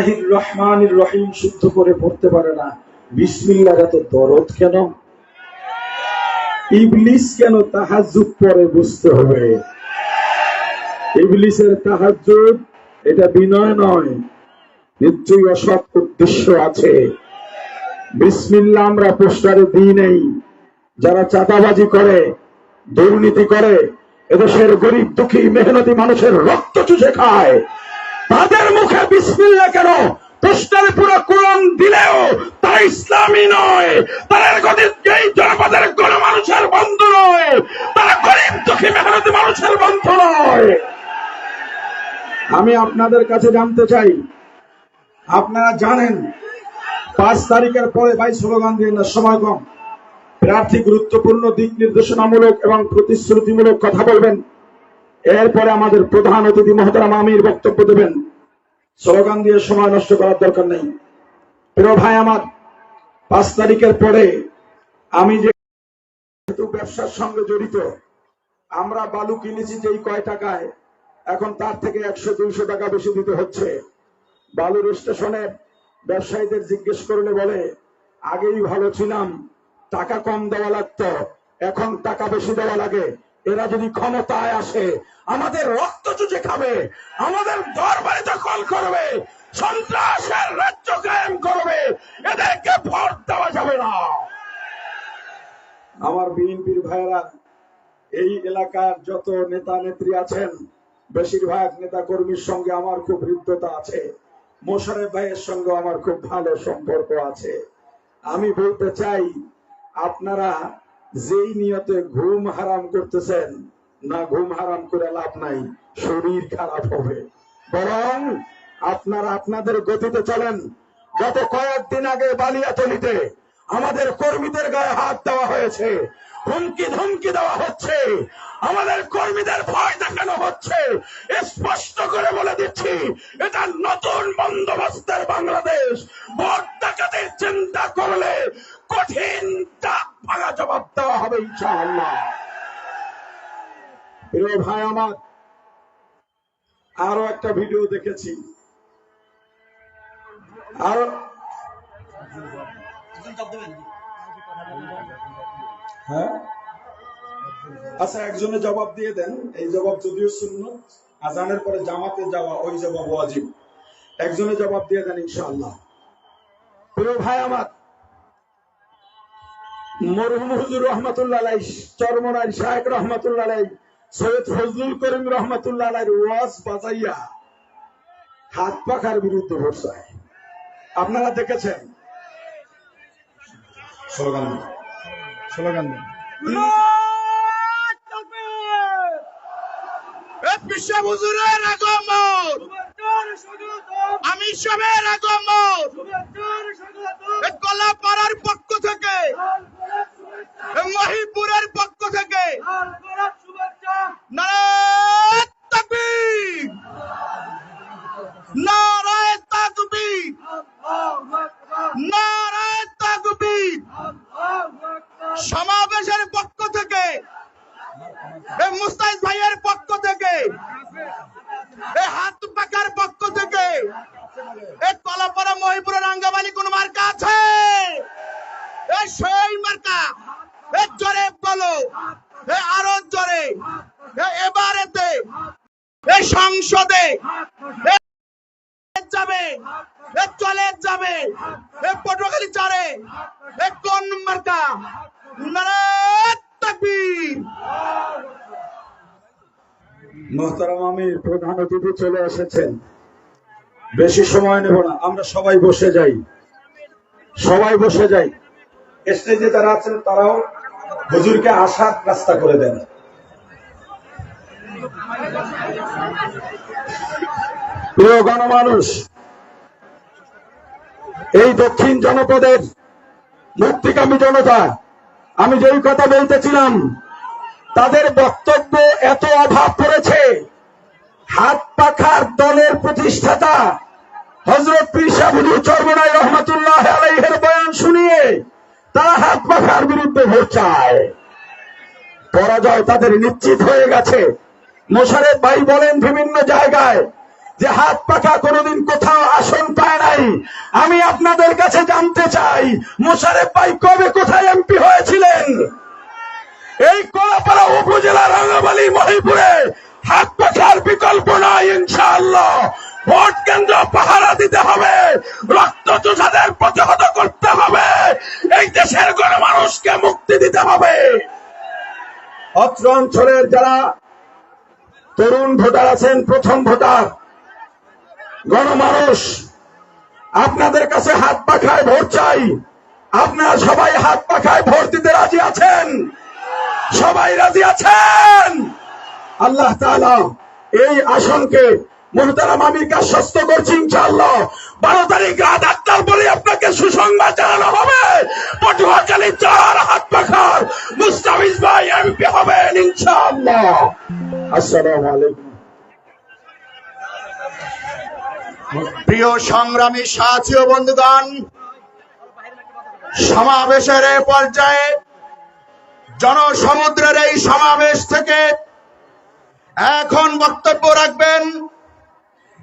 বিসমিল্লাহির রহমানির রহিম শুদ্ধ করে পড়তে পারে না। বিসমিল্লাহ এত দরদ কেন? ইবলিস কেন পরে বুঝতে হবে? ইবলিসের এটা বিনয় নয়, নিশ্চয়ই অসৎ উদ্দেশ্য আছে। বিসমিল্লাহ আমরা পোস্টারে দিই নেই। যারা চাঁদাবাজি করে, দুর্নীতি করে, এদেশের গরিব দুঃখী, মেহনতি মানুষের রক্ত চুষে খায়। তাদের মুখে বিসমিল্লাহ কেন? পোস্টারে পুরো কোরআন দিলেও তা ইসলামী নয়। গরিব এই জনপদের কোন মানুষের বন্ধু নয়। তারা গরিব, দুঃখী, মেহনতি মানুষের বন্ধু নয়। আমি আপনাদের কাছে জানতে চাই, আপনারা জানেন পাঁচ তারিখের পরে ভাই স্লোগান দিয়ে না সময় প্রার্থী গুরুত্বপূর্ণ, দিক নির্দেশনামূলক এবং প্রতিশ্রুতিমূলক কথা বলবেন। এরপরে আমাদের প্রধান অতিথি মহতারাম আমির বক্তব্য দেবেন। স্লোগান দিয়ে সময় নষ্ট করার দরকার নেই। প্রিয় ভাই, আমার পাঁচ তারিখের পরে আমি যে ব্যবসার সঙ্গে জড়িত, আমরা বালু কিনেছি যেই কয় টাকায়, এখন তার থেকে একশো, দুইশো টাকা বেশি দিতে হচ্ছে। বালুর স্টেশনে ব্যবসায়ীদের জিজ্ঞেস করলে বলে, আগেই ভালো ছিলাম, টাকা কম দেওয়া লাগতো, এখন টাকা বেশি দেওয়া লাগে। এরা যদি ক্ষমতায় আসে, আমাদের রক্ত চুচে খাবে, আমাদের দরবারে দখল করবে, সন্ত্রাসের রাজ্য কায়েম করবে, এদেরকে ভোট দেওয়া যাবে না। আমার বিএনপির ভাইয়েরা, এই এলাকার যত নেতা নেত্রী আছেন, বেশিরভাগ নেতা কর্মীর সঙ্গে আমার খুব হৃদ্যতা আছে। মোশারেফ ভাইয়ের সঙ্গে আমার খুব ভালো সম্পর্ক আছে। আমি বলতে চাই, আপনারা যেই নিয়তে ঘুম হারাম করতেছেন, না ঘুম হারাম করে লাভ নাই, শরীর খারাপ হবে। বরং আপনারা আপনাদের গতিতে চলেন। গত কয়েকদিন আগে বালিয়াতলিতে আমাদের কর্মীদের গায়ে হাত দেওয়া হয়েছে। হুমকি ধমকি দেওয়া হচ্ছে। আমাদের কর্মীদের ভয় দেখানো হচ্ছে। স্পষ্ট করে বলে দিচ্ছি, এটা নতুন বন্দোবস্তের বাংলাদেশ। ভোট ডাকাতের চিন্তা করলে কঠিন জবাব দেওয়া হবে ভাই আমার, আরও একটা ভিডিও দেখেছি। আরও হ্যাঁ? আচ্ছা একজনে জবাব দিয়ে দেন। এই জবাব যদিও শূন্য, আজানের পরে জামাতে যাওয়া, ওই জবাব ওয়াজিব। একজনে জবাব দিয়ে দেন, ইনশাআল্লাহ। প্রিয় ভাই আমার মরহুম হুজুর রহমতুল্লাহ আলাই চরমনাই শাহেক রহমতুল্লাহ আলাই সৈয়দ ফজলুল করিম রহমতুল্লাহ আলাইর ওয়াজ বাজাইয়া হাত পাখার বিরুদ্ধে ভোট আপনারা দেখেছেন? স্লোগান স্লোগান হুজুরের আমি সবের আগমন। এ কলাপাড়ার পক্ষ থেকে মহিপুরের পক্ষ থেকে নারায় তাকবীর নারায় তাকবীর নারায় তাকবীর সমাবেশের পক্ষ থেকে এ মুস্তাইদ ভাইয়ের পক্ষ থেকে এ হাত পাকার পক্ষ থেকে এ কলাপাড়া মহিপুরের আঙ্গাবালি কোন মার্কা আছে এ সেই মার্কা এ জোরে বলো এ আরও জোরে এ এবারেতে সংসদে যাবে চলে যাবে পটুয়াখালী চারে কোন মার্কা? তাকবীর। প্রধান চলে এসেছেন। বেশি সময় না, আমরা সবাই বসে যাই। সবাই বসে যাই। আছেন, তারাও হুজুরকে আসার রাস্তা করে দেন। প্রিয় গণমানুষ, এই দক্ষিণ জনপদের মুক্তিকামী জনতা, আমি যেই কথা বলতেছিলাম, তাদের বক্তব্য এত অভাব পড়েছে, হাত পাখার দলের প্রতিষ্ঠাতা হজরত পীর চর্মনাই রহমতুল্লাহ আলাইহের বয়ান শুনিয়ে তারা হাত পাখার বিরুদ্ধে ভোট চায়। পরাজয় তাদের নিশ্চিত হয়ে গেছে। মোশারেফ ভাই বলেন, বিভিন্ন জায়গায় যে হাত পাখা কোনোদিন কোথাও আসন পায় নাই। আমি আপনাদের কাছে জানতে চাই, মোশারেফ ভাই কবে কোথায় এমপি হয়েছিলেন? এই কলাপাড়া উপজেলা রাঙ্গাবালি মহিপুরে হাত পাখার বিকল্প নাই, ইনশাআল্লাহ। ভোট কেন্দ্র পাহারা দিতে হবে রক্ত যোদ্ধাদের প্রতিহত করতে হবে, এই দেশের গণমানুষকে মুক্তি দিতে হবে। অত্র অঞ্চলের যারা তরুণ ভোটার আছেন, প্রথম ভোটার গণমানুষ, আপনাদের কাছে হাত পাখায় ভোট চাই। আপনারা সবাই হাত পাখায় ভোট দিতে রাজি আছেন? সবাই রাজি আছেন? আল্লাহ এই আসনকে মোহতারাম আমিরকে আশ্বস্ত করছি ইনশাআল্লাহ। বারো তারিখ রাত আটটার পরে আপনাকে সুসংবাদ জানানো হবে। পটুয়াখালী চার হাত পাখার মুস্তাফিজ ভাই এমপি হবেন ইনশাআল্লাহ। আসসালামু আলাইকুম। প্রিয় সংগ্রামী সাথী ও বন্ধুগণ, সমাবেশের এ পর্যায়ে জনসমুদ্রের এই সমাবেশ থেকে এখন বক্তব্য রাখবেন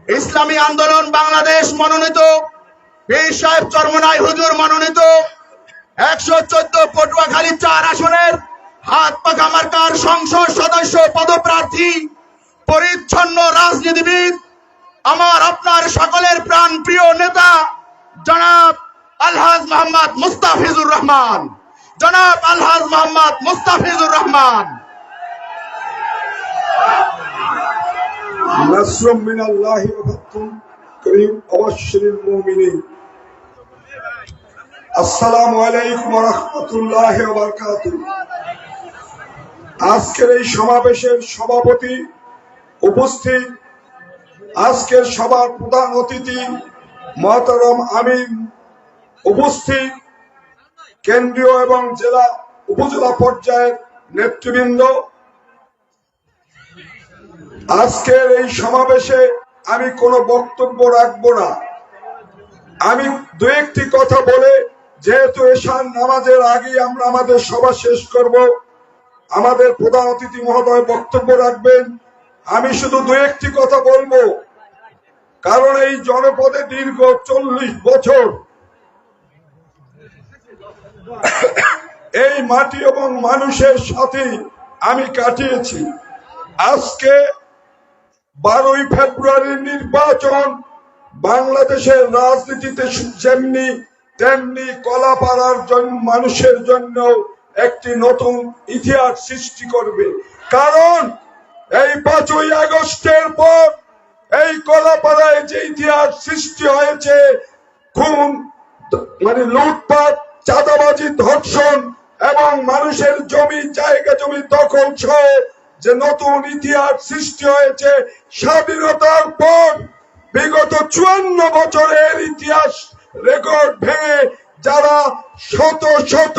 ইসলামী আন্দোলন বাংলাদেশ মনোনীত, পীর সাহেব চরমনাই হুজুর মনোনীত, একশো চোদ্দ পটুয়াখালী চার আসনের হাত পাখা মার্কার সংসদ সদস্য, পদপ্রার্থী, পরিচ্ছন্ন রাজনীতিবিদ আমার আপনার সকলের প্রাণ প্রিয় নেতা, জনাব আলহাজ মোহাম্মদ মুস্তাফিজুর রহমান। জনাব আলহাজ মোহাম্মদ মুস্তাফিজুর রহমান। মিনাল্লাহি করিম আলাইকুম আজকের এই সমাবেশের সভাপতি উপস্থিত আজকের সভার প্রধান অতিথি মহতরম আমিন উপস্থিত কেন্দ্রীয় এবং জেলা উপজেলা পর্যায়ের নেতৃবৃন্দ। আজকের এই সমাবেশে আমি কোনো বক্তব্য রাখব না। আমি দু একটি কথা বলে, যেহেতু এশান নামাজের আগে আমরা আমাদের সভা শেষ করব, আমাদের প্রধান অতিথি মহোদয় বক্তব্য রাখবেন। আমি শুধু দু একটি কথা বলব। কারণ এই জনপদে দীর্ঘ চল্লিশ বছর এই মাটি এবং মানুষের সাথে আমি কাটিয়েছি। আজকে বারোই ফেব্রুয়ারির নির্বাচন, বাংলাদেশের রাজনীতিতে যেমনি, তেমনি কলাপাড়ার জন্য মানুষের জন্য একটি নতুন ইতিহাস সৃষ্টি করবে। কারণ এই পাঁচই আগস্টের পর এই কলাপাড়ায় যে ইতিহাস সৃষ্টি হয়েছে, খুন মানে লুটপাট, চাঁদাবাজি, ধর্ষণ এবং মানুষের জমি, জায়গা, জমি দখল সহ যে নতুন ইতিহাস সৃষ্টি হয়েছে, স্বাধীনতার পর বিগত চুয়ান্ন বছরের ইতিহাস রেকর্ড ভেঙে যারা শত শত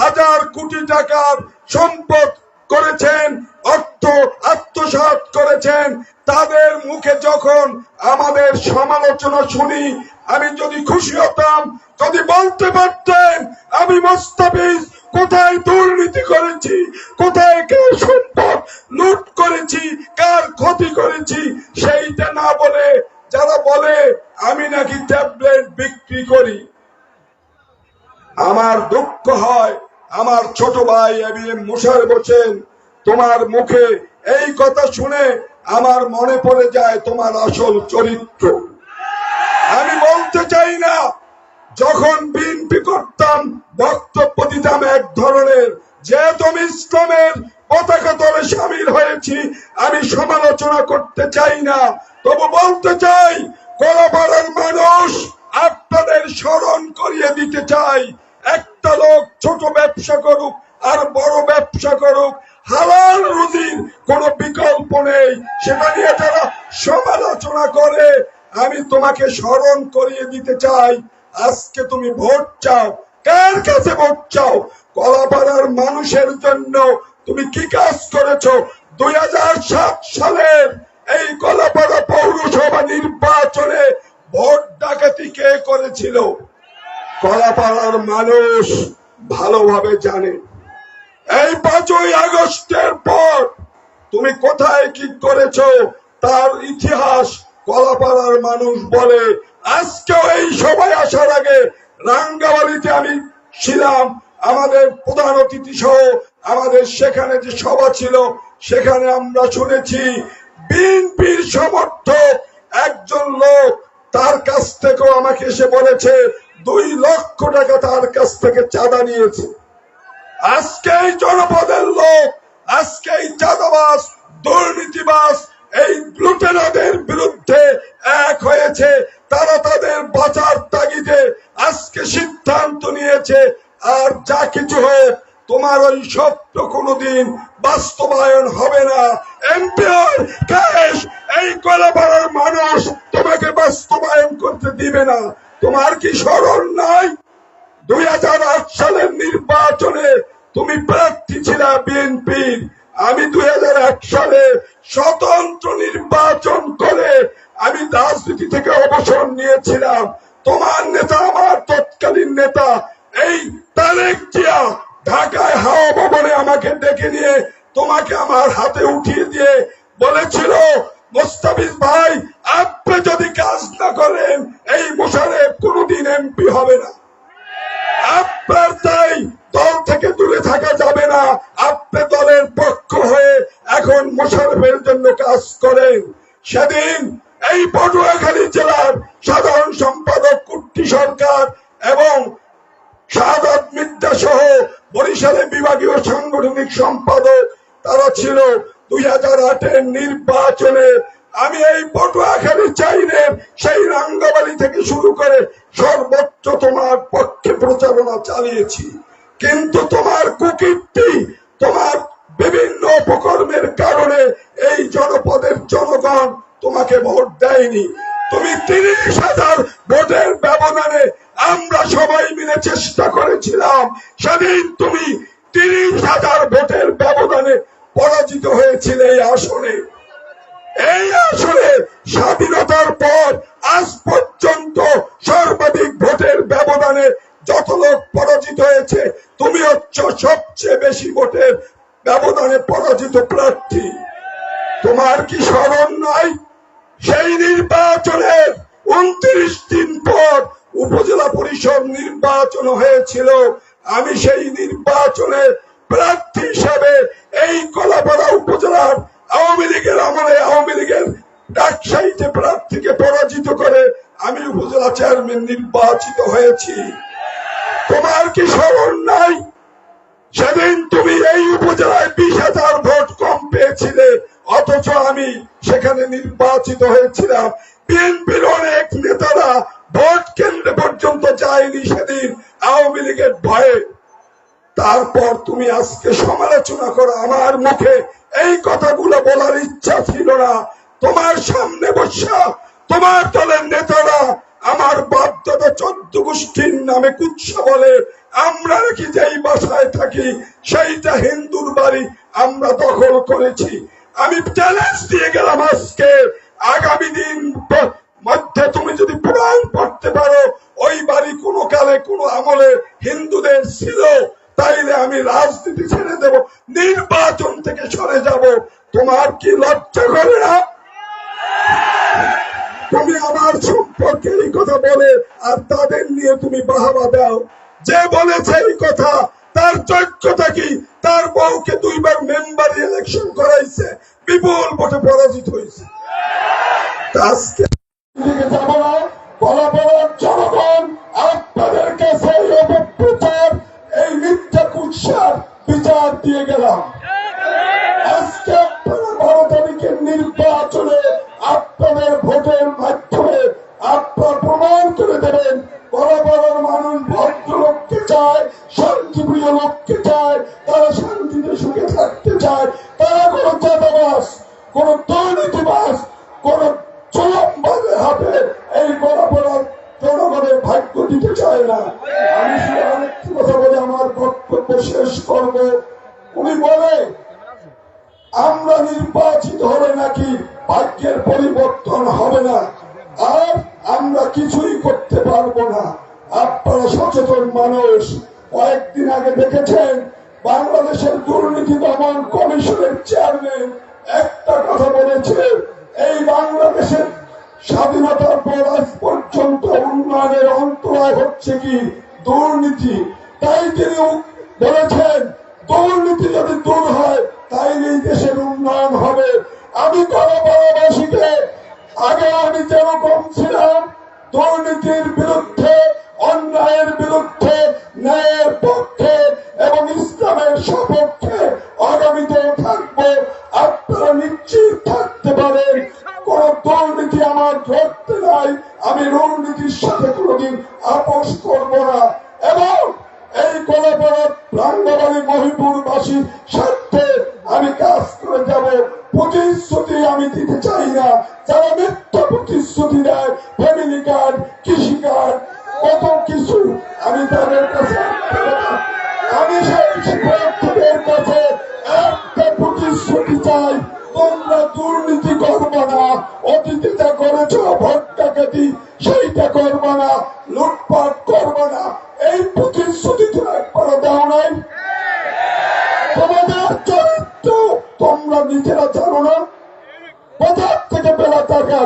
হাজার কোটি টাকার সম্পদ করেছেন, অর্থ আত্মসাৎ করেছেন, তাদের মুখে যখন আমাদের সমালোচনা শুনি, আমি যদি খুশি হতাম, যদি বলতে পারতেন, আমি মোস্তাফিজ কোথায় দুর্নীতি করেছি, কোথায় কার সম্পদ লুট করেছি, কার ক্ষতি করেছি, সেইটা না বলে যারা বলে, আমি নাকি ট্যাবলেট বিক্রি করি। আমার দুঃখ হয় আমার ছোট ভাই এবি মুশার বলছেন, তোমার মুখে এই কথা শুনে আমার মনে পড়ে যায় তোমার আসল চরিত্র। আমি বলতে চাই না, যখন বিএনপি করতাম, বক্তব্য দিতাম এক ধরনের যেহেতু আমি ইসলামের পতাকা তলে সামিল হয়েছি, আমি সমালোচনা করতে চাই না। তবু বলতে চাই, কলাপাড়ার মানুষ আপনাদের স্মরণ করিয়ে দিতে চাই। একটা লোক ছোট ব্যবসা করুক আর বড় ব্যবসা করুক, হালাল রুজির কোনো বিকল্প নেই। সেটা নিয়ে যারা সমালোচনা করে। আমি তোমাকে স্মরণ করিয়ে দিতে চাই। আজকে তুমি ভোট চাও। কার কাছে ভোট চাও? কলাপাড়ার মানুষের জন্য তুমি কি কাজ করেছ? দুই হাজার সাত সালের এই কলাপাড়া পৌরসভা নির্বাচনে ভোট ডাকাতি কে করেছিল? কলাপাড়ার মানুষ ভালোভাবে জানে। এই পাঁচই আগস্টের পর তুমি কোথায় কি করেছ তার ইতিহাস কলাপাড়ার মানুষ বলে। আজকেও এই সবাই আসার আগে রাঙ্গাবাড়িতে আমি ছিলাম, আমাদের প্রধান অতিথি সহ আমাদের সেখানে যে সভা ছিল, সেখানে আমরা শুনেছি বিএনপির সমর্থক একজন লোক তার কাছ থেকেও আমাকে এসে বলেছে দুই লক্ষ টাকা তার কাছ থেকে চাঁদা নিয়েছে। আজকে এই জনপদের লোক আজকে এই চাঁদাবাস দুর্নীতিবাস এই লুটেরাদের বিরুদ্ধে এক হয়েছে। তারা তাদের বাঁচার তাগিদে আজকে সিদ্ধান্ত নিয়েছে। আর যা কিছু হোক, তোমার ওই স্বপ্ন কোনোদিন বাস্তবায়ন হবে না। এমপিআর, ক্যাশ, এই কলাপাড়ার মানুষ তোমাকে বাস্তবায়ন করতে দিবে না। তোমার কি স্মরণ নাই? দুই হাজার আট সালের নির্বাচনে তুমি প্রার্থী ছিল বিএনপির। আমি দুই হাজার এক সালে স্বতন্ত্র নির্বাচন করে আমি রাজনীতি থেকে অবসর নিয়েছিলাম। তোমার নেতা, আমার তৎকালীন নেতা, এই তারেক জিয়া ঢাকায় হাওয়া ভবনে আমাকে ডেকে নিয়ে তোমাকে আমার হাতে উঠিয়ে দিয়ে বলেছিল, মোস্তাফিজ ভাই এমপি হবে না। আপনার তাই দল থেকে দূরে থাকা যাবে না। আপনি দলের পক্ষ হয়ে এখন মোশারফের জন্য কাজ করেন। সেদিন এই পটুয়াখালী জেলার সাধারণ সম্পাদক কুট্টি সরকার এবং শাহাদ মির্জা সহ বরিশালে বিভাগীয় সাংগঠনিক সম্পাদক, তারা ছিল দুই হাজার আটের নির্বাচনে। আমি এই পটুয়াখালী চাইনের সেই রাঙ্গাবাড়ি থেকে শুরু করে সর্বোচ্চ তোমার পক্ষে প্রচারণা চালিয়েছি। কিন্তু তোমার কুকীর্তি, তোমার বিভিন্ন অপকর্মের কারণে এই জনপদের জনগণ তোমাকে ভোট দেয়নি। তুমি তিরিশ হাজার ভোটের ব্যবধানে আমরা সবাই মিলে চেষ্টা করেছিলাম। সেদিন তুমি তিরিশ হাজার ভোটের ব্যবধানে পরাজিত হয়েছিল এই আসনে। এই আসলে স্বাধীনতার পর আজ পর্যন্ত সর্বাধিক ভোটের ব্যবধানে যত লোক পরাজিত হয়েছে, তুমি হচ্ছ সবচেয়ে বেশি ভোটের ব্যবধানে পরাজিত প্রার্থী। তোমার কি স্মরণ নাই? সেই নির্বাচনের উনত্রিশ দিন পর উপজেলা পরিষদ নির্বাচন হয়েছিল। আমি সেই নির্বাচনে প্রার্থী হিসাবে এই কলাপাড়া উপজেলার আওয়ামী লীগের আমলে আওয়ামী লীগের ডাকসাইতে প্রার্থীকে পরাজিত করে আমি উপজেলা চেয়ারম্যান নির্বাচিত হয়েছি। তোমার কি স্মরণ নাই? সেদিন তুমি এই উপজেলায় বিশ হাজার ভোট কম পেয়েছিলে, অথচ আমি সেখানে নির্বাচিত হয়েছিলাম। বিএনপির অনেক নেতারা ভোট কেন্দ্রে পর্যন্ত যায়নি সেদিন। আওয়ামী লীগের ভয়ে তারপর তুমি আজকে সমালোচনা করো আমার মুখে। এই কথাগুলো বলার ইচ্ছা ছিল না। তোমার সামনে বসা তোমার দলের নেতারা আমার বাপদাদা চোদ্দ গোষ্ঠীর নামে কুৎসা বলে, আমরা নাকি যেই বাসায় থাকি, সেইটা হিন্দুর বাড়ি, আমরা দখল করেছি। আমি চ্যালেঞ্জ দিয়ে গেলাম আজকে। আগামী দিন মধ্যে তুমি যদি পুরাণ পড়তে পারো, ওই বাড়ি কোনো কালে কোনো আমলে হিন্দুদের ছিল। তাইলে আমি রাজনীতি ছেড়ে দেব, নির্বাচন থেকে সরে যাব। তোমার কি লজ্জা করে না? তুমি আমার সম্পর্কে এই কথা বলে আর তাদের নিয়ে তুমি বাহাবা দাও। যে বলেছে এই কথা, তার যোগ্যতা কি? তার বউকে দুইবার মেম্বার ইলেকশন করাইছে, বিপুল ভোটে পরাজিত হয়েছে। আজকে যাব না? জনগণ আপনাদের কাছে দিয়ে গেলাম। আজকে আপনারা ভারত নির্বাচনে হচ্ছে কি দুর্নীতি। তাই তিনি বলেছেন যারা মিথ্যা প্রতিশ্রুতি দেয় ফ্যামিলি কার্ড কৃষি কার্ড কত কিছু আমি তাদের কাছে আমি সেই শিক্ষার্থীদের কাছে একটা প্রতিশ্রুতি চাই, তোমরা দুর্নীতি করব না, অতীতে যা করেছ ভোট ডাকাতি সেইটা করব না, লুটপাট করব না, এই প্রতিশ্রুতি তো একবারও দাও নাই। তোমাদের চরিত্র তোমরা নিজেরা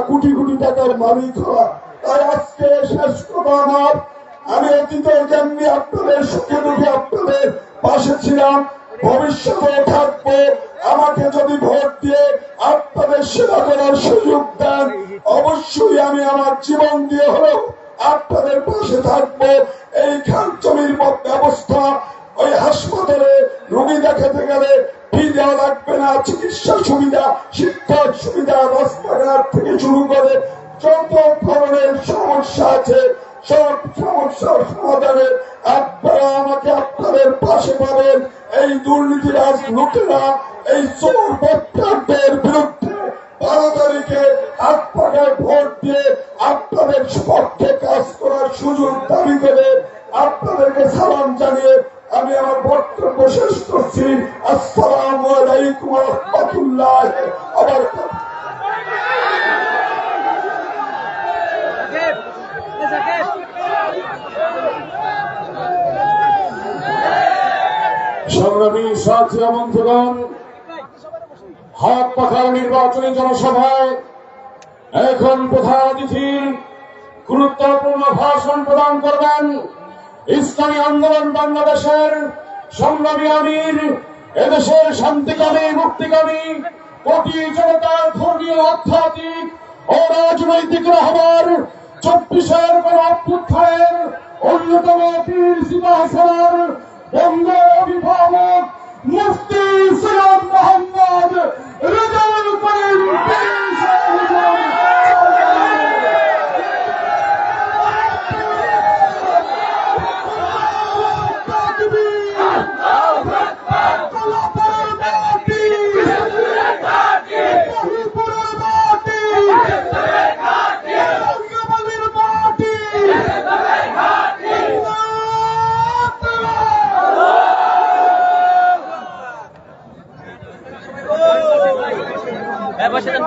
কোটি কোটি টাকার মালিক হওয়া। তাই আজকে শেষ কথা আমার। আমি অতীতে যেমনি আপনাদের সুখে দুঃখে আপনাদের পাশে ছিলাম। ভবিষ্যতে থাকব। আমাকে যদি ভোট দিয়ে আপনাদের সেবা করার সুযোগ দেন, অবশ্যই আমি আমার জীবন দিয়ে হলেও আপনাদের পাশে থাকব। এই খান জমির ব্যবস্থা ওই হাসপাতালে রোগী দেখাতে গেলে ফি দেওয়া লাগবে না, চিকিৎসা সুবিধা শিক্ষক সুবিধা, রাস্তাঘাট থেকে শুরু করে যত ধরনের সমস্যা আছে, সব সমস্যার সমাধানে আপনারা আমাকে আপনাদের পাশে পাবেন। এই দুর্নীতিরাজ লোকেরা এই চোর বক্তাদের বিরুদ্ধে বারো তারিখে পাখায় ভোট দিয়ে আপনাদের পক্ষে কাজ করার সুযোগ দাবি করে আপনাদেরকে সালাম জানিয়ে আমি আমার বক্তব্য শেষ করছি। আসসালামু আলাইকুম রহমতুল্লাহ আবার জনসভায় এখন প্রধান অতিথির গুরুত্বপূর্ণ ভাষণ প্রদান করবেন ইসলামী আন্দোলন বাংলাদেশের সংগ্রামী আমির, এদেশের শান্তিকামী, মুক্তিকামী, কোটি জনতার ধর্মীয়, আধ্যাত্মিক ও রাজনৈতিক রহবার চব্বিশের অভ্যুত্থানের অন্যতম পীর সিপাহসার বঙ্গ অভিভাবক মুফতি সৈয়দ মোহাম্মদ রেজাউল করিম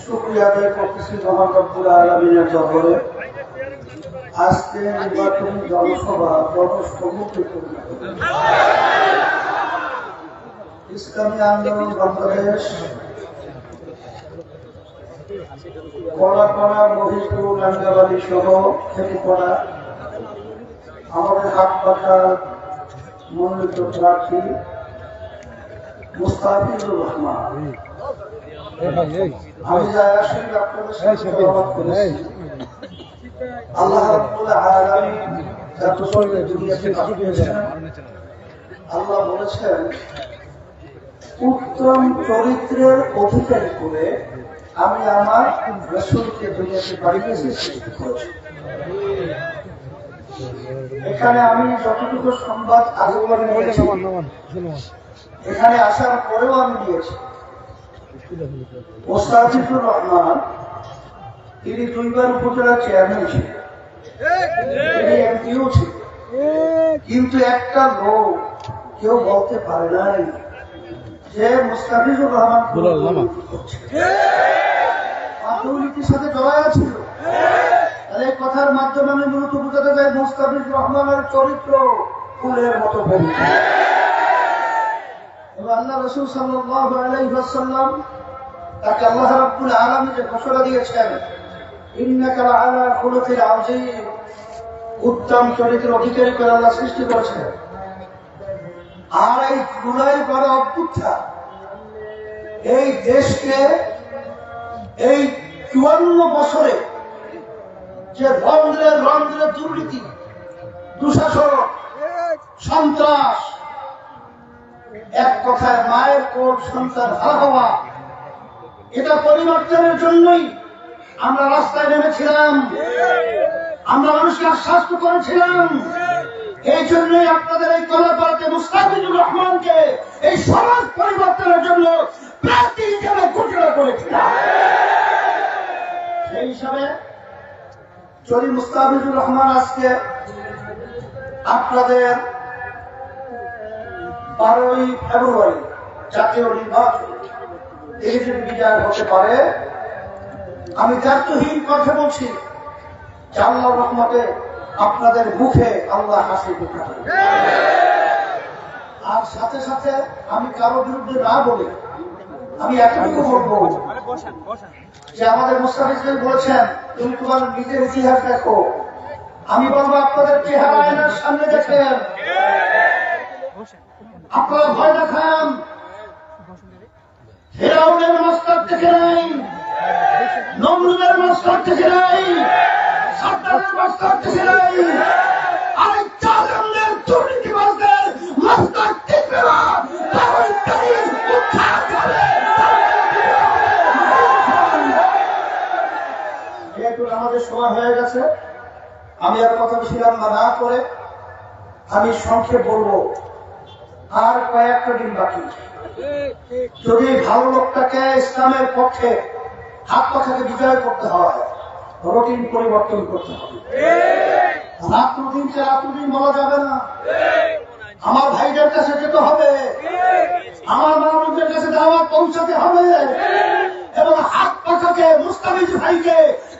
শুক্রিয়া আজকে নির্বাচনী জনসভা জনসমুখে ইসলামী আন্দোলন বাংলাদেশ কলাপাড়া মহিপুর রাঙ্গাবাড়ি সহ খেপুপাড়া আমাদের হাত পাখার মনোনীত প্রার্থী মুস্তাফিজুর রহমান। আমি যা আসলে আপনাদের সাথে করেছি। আল্লাহ বলেছেন উত্তম চরিত্রের অধিকারী করে আমি আমার রসুলকে দুনিয়াতে পাঠিয়েছি সৃষ্টি করেছি এখানে আমি যতটুকু সংবাদ এখানে আসার পরেও আমি দিয়েছি। মোস্তাফিজুর রহমান তিনি দুইবার উপজেলা চেয়ারম্যান ছিলেন। তিনি এমপিও ছিলেন। কিন্তু একটা লোক কেউ বলতে পারে নাই যে মুস্তাফিজুর রহমান। আর সাথে জড়ায় ছিল। এই কথার মাধ্যমে আমি মূলত বোঝাতে চাই মুস্তাফিজুর রহমানের চরিত্র ফুলের মতো আল্লাহ রসুল ওয়াসাল্লাম তাকে আল্লাহ আলামিন যে ঘোষণা দিয়েছেন উত্তম চরিত্রের অধিকারী করে আল্লাহ সৃষ্টি করেছেন। আর এই এই দেশকে এই চুয়ান্ন বছরে যে রন্ধ্রে রন্ধ্রে দুর্নীতি, দুঃশাসন, সন্ত্রাস, এক কথায় মায়ের কোল সন্তান হারা হওয়া, এটা পরিবর্তনের জন্যই আমরা রাস্তায় নেমেছিলাম। আমরা মানুষকে আশ্বাস্ত করেছিলাম। এই জন্যই আপনাদের এই কলাপাড়াতে মুস্তাফিজুর রহমানকে এই সমাজ পরিবর্তনের জন্য প্রার্থী হিসেবে ঘোষণা করেছিলাম সেই হিসাবে যদি মুস্তাফিজুর রহমান আজকে আপনাদের বারোই ফেব্রুয়ারি জাতীয় নির্বাচন বিজয় হতে পারে। আমি দায়িত্বহীন কথা বলছি যে আল্লাহ রহমতে আপনাদের মুখে আল্লাহ হাসি আর সাথে সাথে আমি কারও বিরুদ্ধে না বলে আমি এতটুকু বলব যে আমাদের মুস্তাফিজ ভাই বলেছেন তুমি তোমার নিজের ইতিহাস দেখো। আমি বলব আপনাদের চেহারা আয়নার সামনে দেখেন। আপনারা ভয় দেখান। ফেরাউনের মস্তক থেকে নাই নমরুদের মস্তক থেকে নাই সাদ্দামের মস্তক থেকে নাই আর এই চালমদের দুর্নীতিবাজদের মস্তক টিকবে না তাহলে উদ্ধার করে যেহেতু আমাদের গেছে আমি আর কথা বেশি লম্বা না করে আমি সংক্ষেপ বলব, আর কয়েকটা দিন বাকি। যদি ভালো লোকটাকে ইসলামের পক্ষে হাত পাখাকে বিজয় করতে হয়, রুটিন পরিবর্তন করতে হবে। রাত্রদিনকে রাত্রদিন বলা যাবে না। আমার ভাইদের কাছে যেতে হবে। আমার মানুষদের কাছে দাওয়াত পৌঁছাতে হবে। এবং হাত পাখাকে মুস্তাফিজ ভাইকে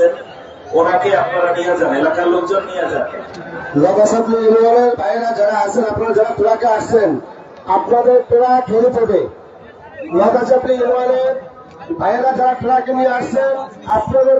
আছেন, ওনাকে আপনারা নিয়ে যান, এলাকার লোকজন নিয়ে যান। যারা আছেন, আপনারা যারা ট্রাকে আসছেন, আপনাদের প্রা ঘেরে পড়বে লগাসাতলি ইউনিয়নের ভাইয়েরা যারা ট্রাকে নিয়ে আসছেন, আপনাদের